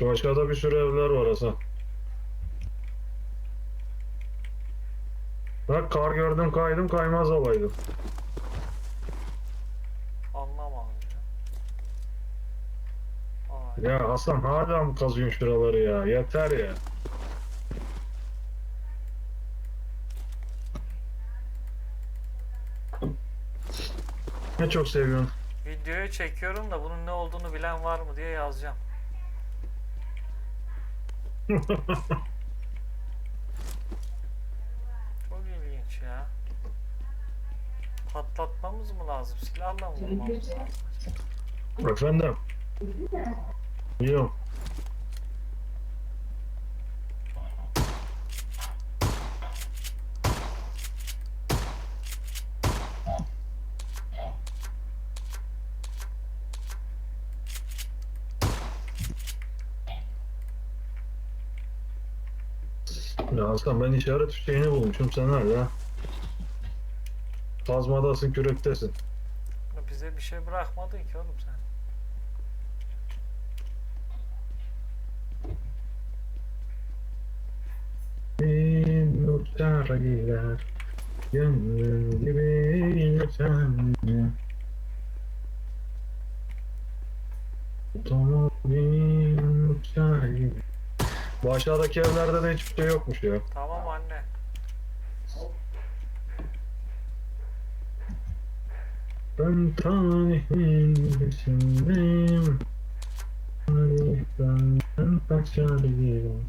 Şu aşağıda bir sürü evler var Hasan. Bak kar gördüm kaydım kaymaz olaydım. Anlamadım ya. Ay. Ya Hasan hala mı kazıyorsun şuraları ya? Yeter ya. Ne çok seviyorsun. Videoyu çekiyorum da bunun ne olduğunu bilen var mı diye yazacağım. Çok ilginç ya. Patlatmamız mı lazım? Silahla mı vurmamız lazım? Efendim. Yok. Hasan ben işaret şeyini bulmuşum sen nerede? Kazmadasın kürektesin. Bize bir şey bırakmadın ki oğlum sen. Uçar gider Gönlüm gibi geçen Otomobil uçar gider Bu aşağıdaki evlerde de hiçbir şey yokmuş ya. Tamam anne. Ben tarihin Tarihten kaçarım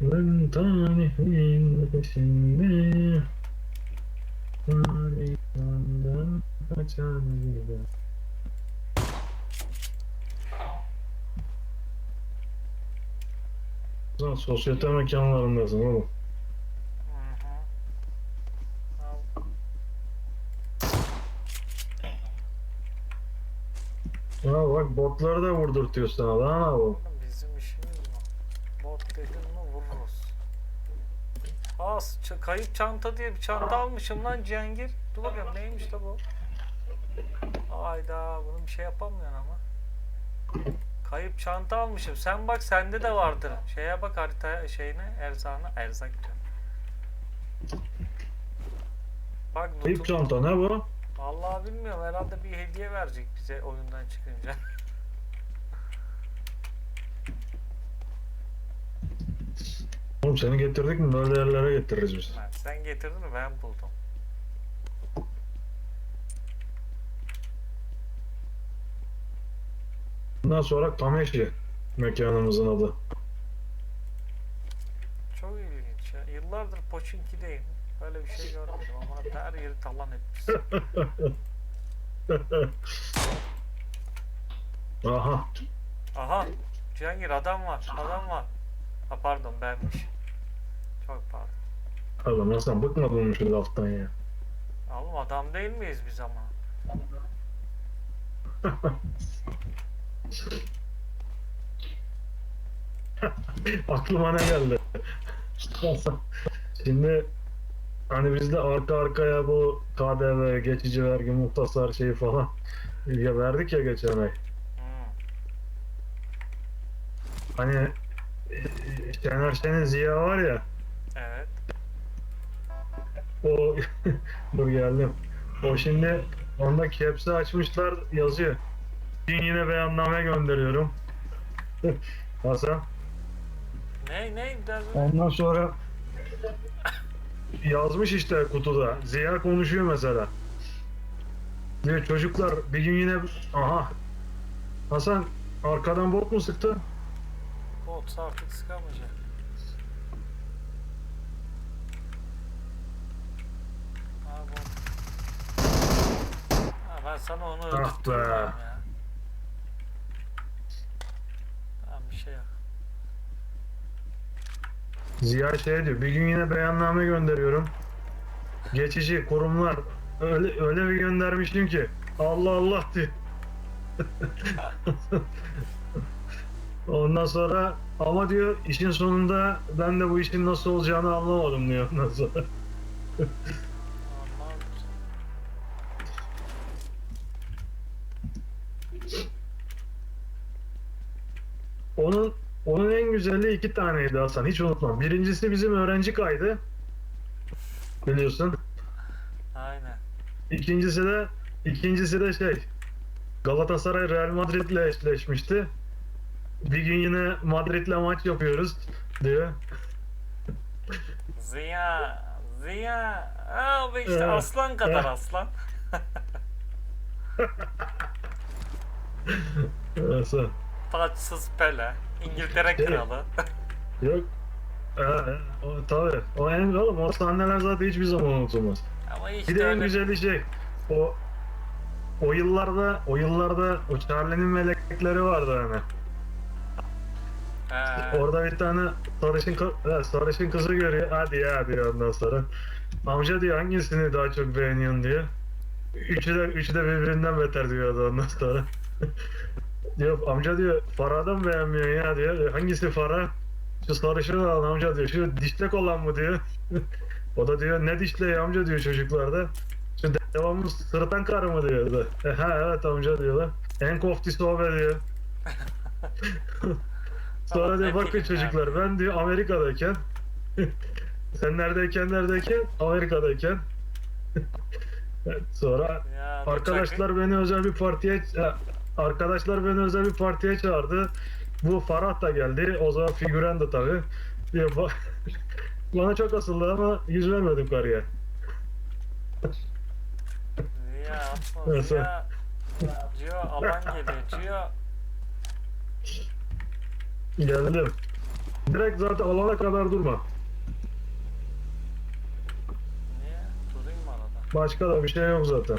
Ben tarihin peşindeyim Tarihten kaçarım Lan sosyete mekanlarındasın oğlum. Ha bak botları da vurdurtuyor sana yapalım? Oğlum bizim işimiz bu. Bot dedin mi vururuz. Aa ç- kayıp çanta diye bir çanta almışım lan Cihangir. Dur bakayım neymiş de bu? Ayda bunu bir şey yapamıyorsun ama. Kayıp çanta almışım. Sen bak sende de vardır. Şeye bak haritaya şeyine erzağına erzak diyor. Bak Ayıp lootum- çanta ne bu? Vallahi bilmiyorum herhalde bir hediye verecek bize oyundan çıkınca. Oğlum seni getirdik mi böyle yerlere getiririz biz. Ha, Sen getirdin mi ben buldum. Bundan sonra Kameşi mekanımızın adı. Çok ilginç ya. Yıllardır Poçinki'deyim. Böyle bir şey görmedim ama her yeri talan etmiş. Aha. Aha! Cihangir adam var. Adam var. Ha pardon benmiş. Çok pardon. Oğlum Hasan bıkmadın mı şu laftan ya? Oğlum adam değil miyiz biz ama? Aklıma ne geldi? Şimdi hani bizde arka arkaya bu KDV, geçici vergi, muhtasar şeyi falan ya verdik ya geçen ay. Hani e, Şener Şen'in Ziya var ya Evet. o dur geldim. O şimdi onda kepsi açmışlar yazıyor. Yine beyanname gönderiyorum. Hasan. Ne ne? Ondan sonra yazmış işte kutuda. Ziya konuşuyor mesela. Diyor çocuklar bir gün yine aha Hasan arkadan bot mu sıktı? Bot artık sıkamayacak. Ha bot. Ha ben sana onu Ah öldürttüm be. ya. Tamam bir şey yok. Ziya şey diyor bir gün yine beyanname gönderiyorum. Geçici kurumlar öyle, öyle bir göndermişim ki Allah Allah diyor. Ondan sonra ama diyor işin sonunda ben de bu işin nasıl olacağını anlamadım diyor ondan sonra. Onun onun güzeli iki taneydi Hasan. Hiç unutmam. Birincisi bizim öğrenci kaydı. Biliyorsun. Aynen. İkincisi de ikincisi de şey Galatasaray Real Madrid'le eşleşmişti. Bir gün yine Madrid'le maç yapıyoruz diyor. Ziya, Ziya. Abi işte Evet. aslan kadar aslan. Taçsız Pele. İngiltere Şey- kralı. Yok. Ee, o, tabii. O en oğlum o sahneler zaten hiçbir zaman unutulmaz. Ama işte Bir de en öyle güzeli şey o o yıllarda o yıllarda o Charlie'nin melekleri vardı hani. He. Orada bir tane sarışın, kı- sarışın kızı görüyor. Hadi ya diyor ondan sonra. Amca diyor hangisini daha çok beğeniyorsun diyor. Üçü de, üçü de birbirinden beter diyordu ondan sonra. diyor amca diyor Farah'dan beğenmiyor ya diyor. Hangisi Farah? Şu sarışın olan amca diyor. Şu dişlek olan mı diyor. o da diyor ne dişleği amca diyor çocuklarda. Şu devamlı sırıtan karı mı diyor. E, ha evet amca diyorlar. En koftisi o be diyor. Sonra diyor bakın çocuklar ben diyor Amerika'dayken sen neredeyken neredeyken Amerika'dayken sonra Ya, arkadaşlar beni özel bir partiye ha, arkadaşlar beni özel bir partiye çağırdı. Bu Farah da geldi. O zaman figürendi tabi. Diyor, ba- Bana çok asıldı ama yüz vermedim karıya. Ziya atma Nasıl? Ziya. Cio alan geliyor. Cio. Geldim. Direkt zaten alana kadar durma. Niye? Durayım mı arada? Başka da bir şey yok zaten.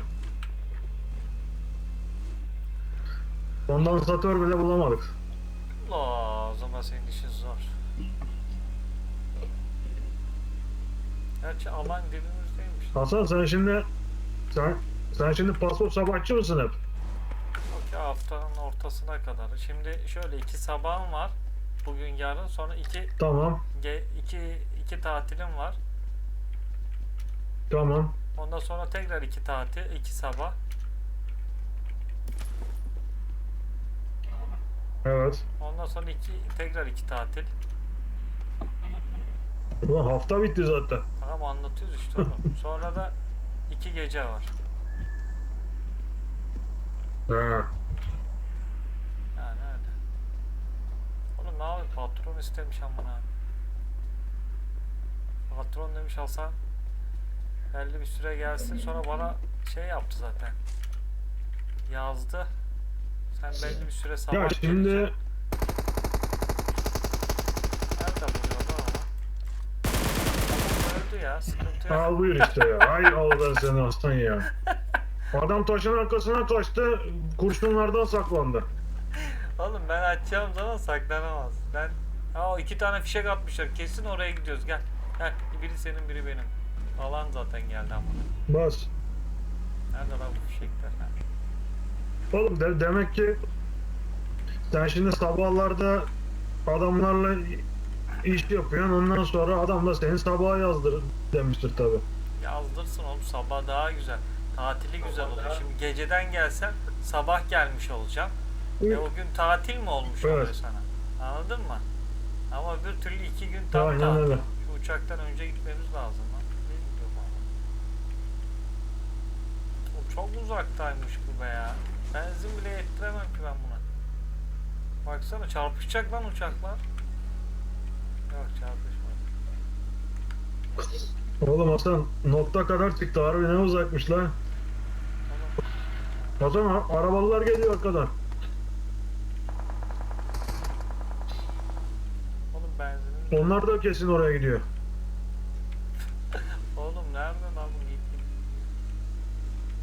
Kondansatör bile bulamadık. La o zaman senin işin zor. Gerçi alan dibimizdeymiş. Hasan sen şimdi sen sen şimdi paso sabahçı mısın hep? Yok ya haftanın ortasına kadar. Şimdi şöyle iki sabahım var. Bugün yarın sonra iki Tamam. ge, iki iki tatilim var. Tamam. Ondan sonra tekrar iki tatil, iki sabah. Evet. Ondan sonra iki tekrar iki tatil. Ulan hafta bitti zaten. Tamam anlatıyoruz işte oğlum. Sonra da iki gece var. He. Yani öyle. Oğlum ne yapayım patron istemiş amına. Patron demiş Hasan belli bir süre gelsin sonra bana şey yaptı zaten. Yazdı. Sen belli bir süre sabah Ya şimdi geleceksin. Nerede buluyordu ama? Adam öldü ya sıkıntı yok. al buyur işte ya. Ay al ben seni aslan ya. Adam taşın arkasına kaçtı. Kurşunlardan saklandı. Oğlum ben açacağım zaman saklanamaz. Ben Aa iki tane fişek atmışlar. Kesin oraya gidiyoruz. Gel. Gel. Biri senin biri benim. Alan zaten geldi ama. Bas. Nerede lan bu fişekler? Ha. Oğlum de- demek ki sen şimdi sabahlarda adamlarla iş yapıyorsun. Ondan sonra adam da seni sabaha yazdır demiştir tabi. Yazdırsın oğlum sabah daha güzel. Tatili güzel olur. Şimdi geceden gelsen sabah gelmiş olacağım. E o gün tatil mi olmuş Evet. oluyor sana? Anladın mı? Ama öbür türlü iki gün tam Aynen tatil. öyle. Şu uçaktan önce gitmemiz lazım lan. Ne? O çok uzaktaymış bu be ya. Benzin bile yettiremem ki ben buna. Baksana çarpışacak lan uçaklar. Yok çarpışmaz. Oğlum Hasan nokta kadar çıktı. Harbi ne uzakmış lan. Tamam. Hasan arabalar geliyor arkadan. Oğlum benzinin... Onlar da kesin oraya gidiyor. Oğlum nereden lan bu git git.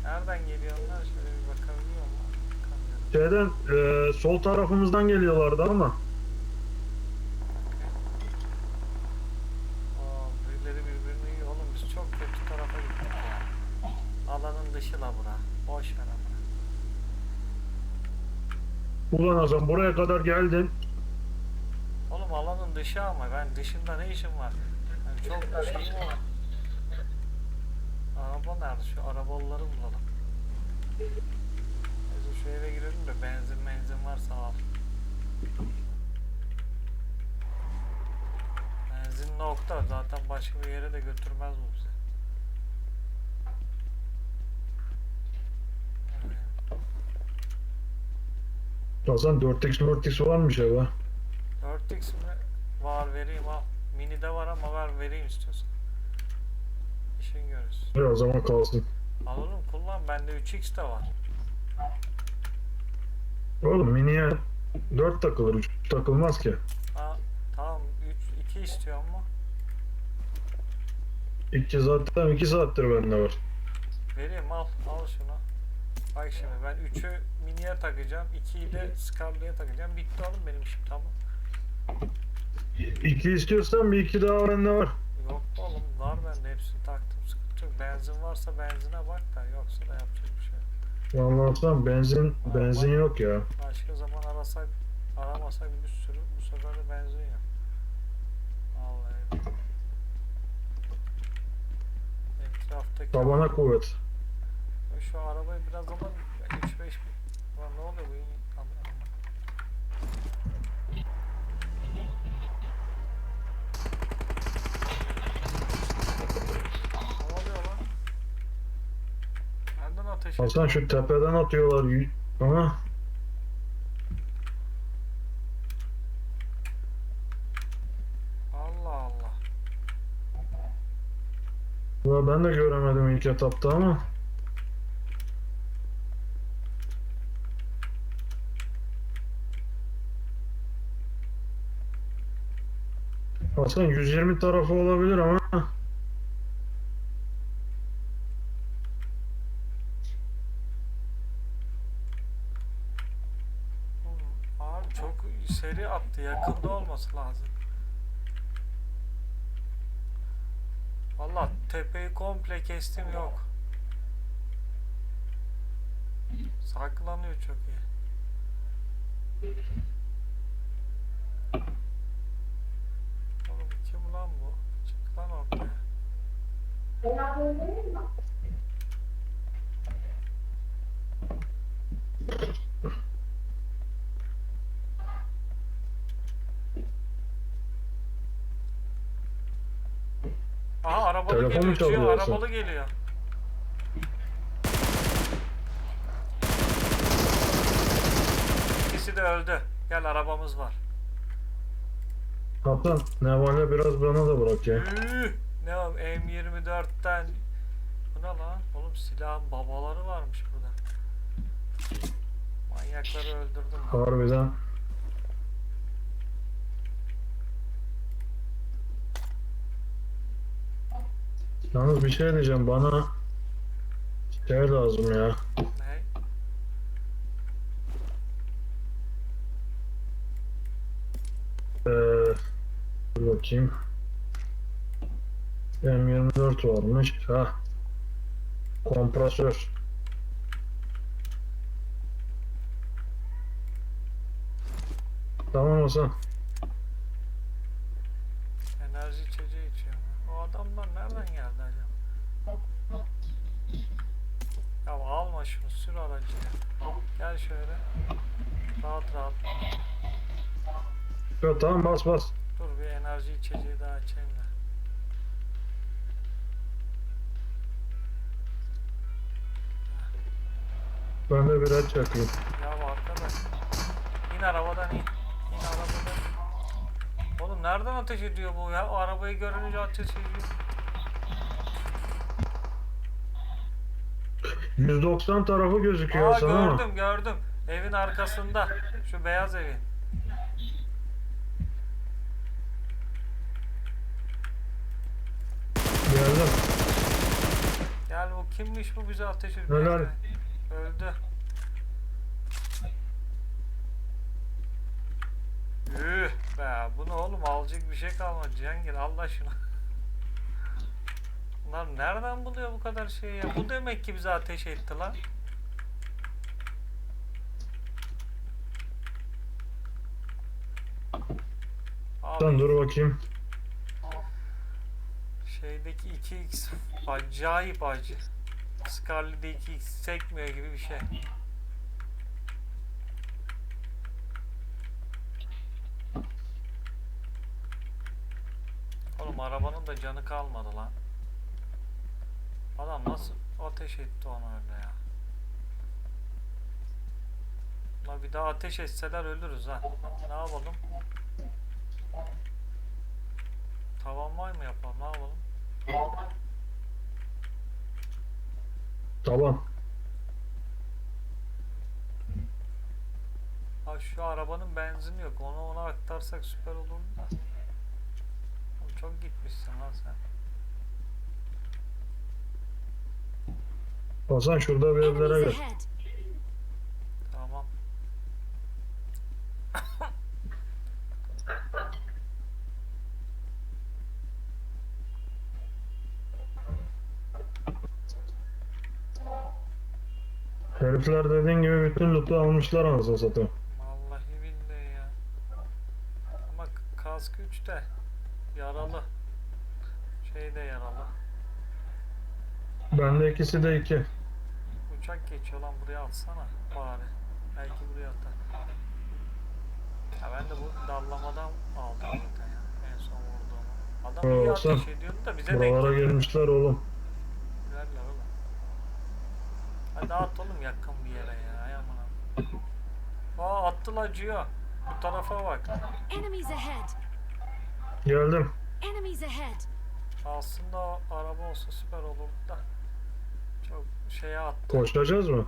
Nereden geliyor onlar? Şöyle bir bakabiliyor mu? Şeyden e, sol tarafımızdan geliyorlardı ama. Aa, birileri birbirini yiyor. Oğlum biz çok kötü tarafa gittik ya. Alanın dışı la bura. Boş ver ama. Ulan Hasan buraya kadar geldin. Oğlum alanın dışı ama ben dışında ne işim var? Yani çok şeyim var. Araba nerede? Şu arabaları bulalım şu eve girelim de benzin benzin varsa al. Benzin nokta zaten başka bir yere de götürmez bu bizi. Hasan 4x 4x olan mı şey 4x mi? Var vereyim al. Mini de var ama ver vereyim istiyorsan. İşin görürsün. Evet, o zaman kalsın. Al oğlum kullan bende 3x de var. Oğlum miniye 4 takılır 3 takılmaz ki. Ha, tamam 3 2 istiyor mu? 2 zaten 2 saattir bende var. Vereyim al al şunu. Bak şimdi ben 3'ü miniye takacağım. 2'yi de Scarlet'e takacağım. Bitti oğlum benim işim tamam. 2 istiyorsan bir 2 daha bende var. Yok oğlum var bende hepsini taktım sıkıntı yok. Benzin varsa benzine bak da yoksa da yapacak bir şey. Vallahi benzin benzin yok ya. Başka zaman arasak aramasak bir sürü bu sefer de benzin yok. Vallahi. Etraftaki Tabana kuvvet. şu arabayı biraz ama 3-5 Lan ne oluyor bu? Hasan şu tepeden atıyorlar. Ama Allah Allah. ya ben de göremedim ilk etapta ama. Hasan 120 tarafı olabilir ama Oğlum, Abi çok seri attı. Yakında olması lazım. Valla tepeyi komple kestim yok. Saklanıyor çok iyi. Oğlum kim lan bu? Çık lan ortaya. Aha arabalı Telefon mu geliyor. Yoksa? arabalı geliyor. İkisi de öldü. Gel arabamız var. Hasan Nevale biraz bana da bırak ya. Üh, ne o M24'ten Bu ne lan? Oğlum silahın babaları varmış burada. Manyakları öldürdüm. ben. Harbiden. Yalnız bir şey diyeceğim bana şey lazım ya. Ne? Ee, dur bakayım. M24 varmış. Ha. Kompresör. Tamam Hasan. Enerji içeceği içiyor. O adamlar nereden geldi acaba? Ya alma şunu sür aracı ya. Gel şöyle. Rahat rahat. Ya, tamam bas bas. Dur bir enerji içeceği daha içeyim de. Ben de biraz çakayım. Ya arkadaş. İn arabadan in. İn arabadan. Oğlum nereden ateş ediyor bu ya? O arabayı görünce ateş ediyor. 190 tarafı gözüküyor Aa Hasan ama. gördüm gördüm. Evin arkasında. Şu beyaz evin. Geldim. Gel bu kimmiş bu bize ateş ediyor. Öldü. Üh be bu ne oğlum alacak bir şey kalmadı Cihangir Allah şunu. Bunlar nereden buluyor bu kadar şeyi ya? Bu demek ki bize ateş etti lan. Abi dur bakayım. şeydeki 2x acayip acı. Scarlet'de 2x sekmiyor gibi bir şey. Oğlum araba arabanın da canı kalmadı lan. Adam nasıl ateş etti onu öyle ya. Ulan bir daha ateş etseler ölürüz ha. Ne yapalım? Tavan var mı yapalım? Tamam. Ha şu arabanın benzini yok. Onu ona aktarsak süper olur da. Oğlum çok gitmişsin lan sen. Hasan şurada bir evlere Enemies gel. ahead. Tamam. Herifler dediğin gibi bütün loot'u almışlar anasını satayım. Vallahi billahi ya. Ama kask 3'te. Yaralı. Şey de yaralı. Bende ikisi de iki. Uçak geçiyor lan buraya atsana bari. Belki buraya atar. Ya ben de bu dallamadan aldım zaten ya. En son vurduğumu. Adam iyi Olsun. ateş ediyordu da bize denk Buralara gelmişler oğlum. Güzeller oğlum. Hadi at oğlum yakın bir yere ya. Ay aman. Aa attılar Cio. Bu tarafa bak. Enemies ahead. Geldim. Enemies ahead. Aslında o araba olsa süper olurdu da. Çok şeye attı. Koşacağız mı?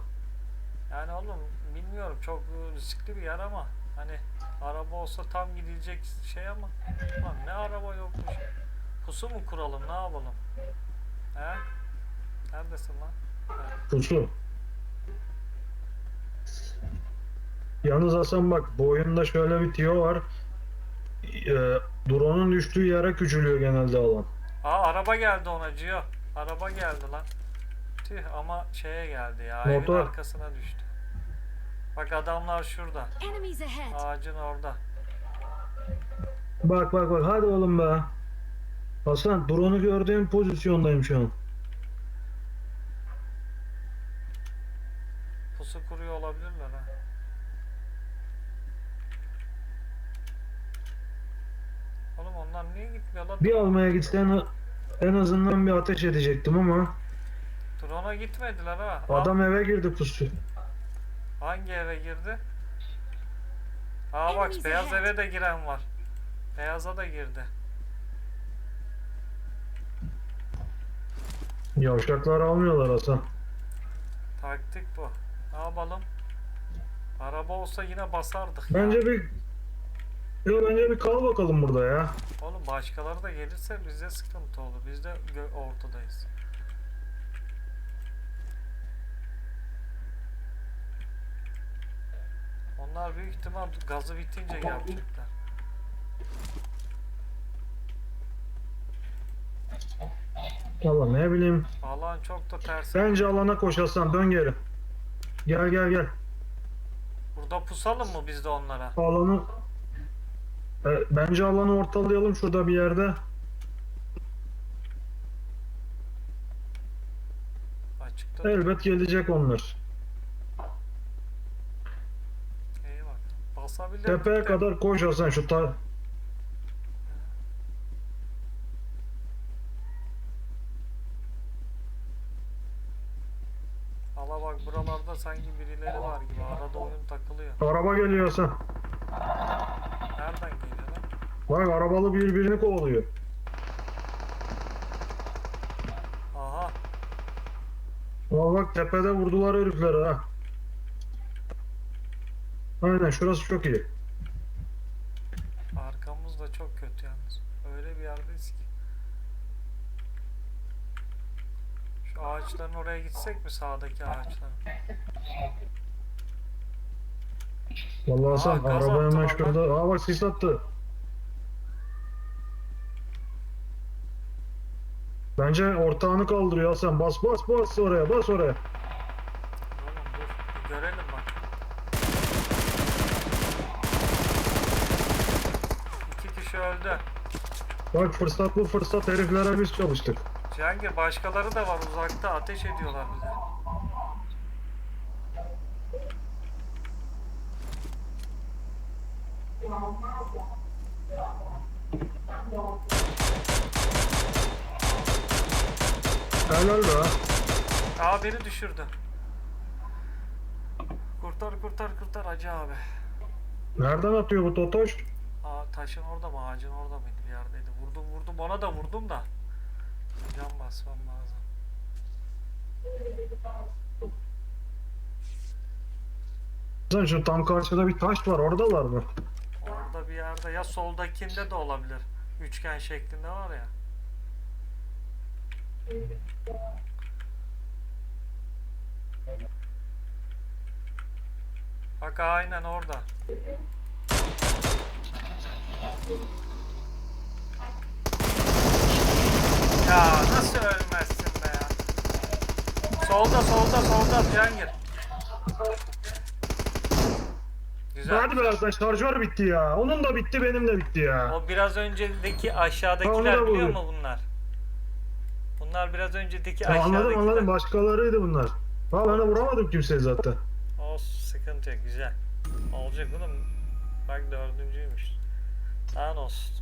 Yani oğlum bilmiyorum çok riskli bir yer ama hani araba olsa tam gidilecek şey ama lan ne araba yokmuş. Pusu mu kuralım ne yapalım? He? Neredesin lan? Pusu. Yalnız Hasan bak bu oyunda şöyle bir tiyo var. Ee, drone'un düştüğü yere küçülüyor genelde alan. Aa araba geldi ona Cio. Araba geldi lan. Tüh ama şeye geldi ya. Evin Motor. arkasına düştü. Bak adamlar şurada. Ağacın orada. Bak bak bak hadi oğlum be. Hasan drone'u gördüğüm pozisyondayım şu an. Pusu kuruyor olabilirler ha. Oğlum onlar niye gitmiyor lan? Bir almaya gitsen en azından bir ateş edecektim ama Drone'a gitmediler ha. Adam eve girdi pusu. Hangi eve girdi? Aa bak Enemies beyaz ahead. eve de giren var. Beyaza da girdi. Yavşaklar almıyorlar Hasan. Taktik bu. Ne yapalım? Araba olsa yine basardık ya. Bence bir Yo bence bir kal bakalım burada ya. Oğlum başkaları da gelirse bize sıkıntı olur. Biz de ortadayız. Onlar büyük ihtimal gazı bitince yapacaklar. Valla ne bileyim. Alan çok da ters. Bence alana koş Hasan dön geri. Gel gel gel. Burada pusalım mı biz de onlara? Alanı E, bence alanı ortalayalım şurada bir yerde. Açıkta. Elbet gelecek onlar. Basabilir. Tepeye kadar koş Hasan şu ta Hala bak buralarda sanki birileri var gibi. Arada oyun takılıyor. araba geliyor Hasan. Bak arabalı birbirini kovalıyor. Aha. Valla bak tepede vurdular herifleri ha. Aynen şurası çok iyi. Arkamız da çok kötü yalnız. Öyle bir yerdeyiz ki. Şu ağaçların oraya gitsek mi sağdaki ağaçların? Vallahi Hasan Aa, gaz araba hemen attılar şurada. Aa bak sis attı. Bence ortağını kaldırıyor Hasan. Bas bas bas oraya bas oraya. Oğlum dur. Bir görelim bak. İki kişi öldü. Bak fırsat bu fırsat heriflere biz çalıştık. Cihangir başkaları da var uzakta ateş ediyorlar bize. Helal be. Aa beni düşürdü. Kurtar kurtar kurtar Hacı abi. Nereden atıyor bu Totoş? Aa taşın orada mı ağacın orada mıydı bir yerdeydi. Vurdum vurdum ona da vurdum da. Can basmam lazım. Sen şu tam karşıda bir taş var oradalar mı? Orada bir yerde ya soldakinde de olabilir. Üçgen şeklinde var ya. Bak aynen orada. Ya nasıl ölmezsin be ya? Solda solda solda Cihangir. Güzel. Hadi birazdan şarjör bitti ya. Onun da bitti benim de bitti ya. O biraz önceki Ha, aşağıdakiler onu da biliyor mu bunlar? Bunlar biraz önceki Ya anladım aşağıdakiler. anladım başkalarıydı bunlar. De vuramadım kimseyi zaten. Olsun sıkıntı yok güzel. Olacak oğlum. Bak dördüncüymüş. Daha olsun.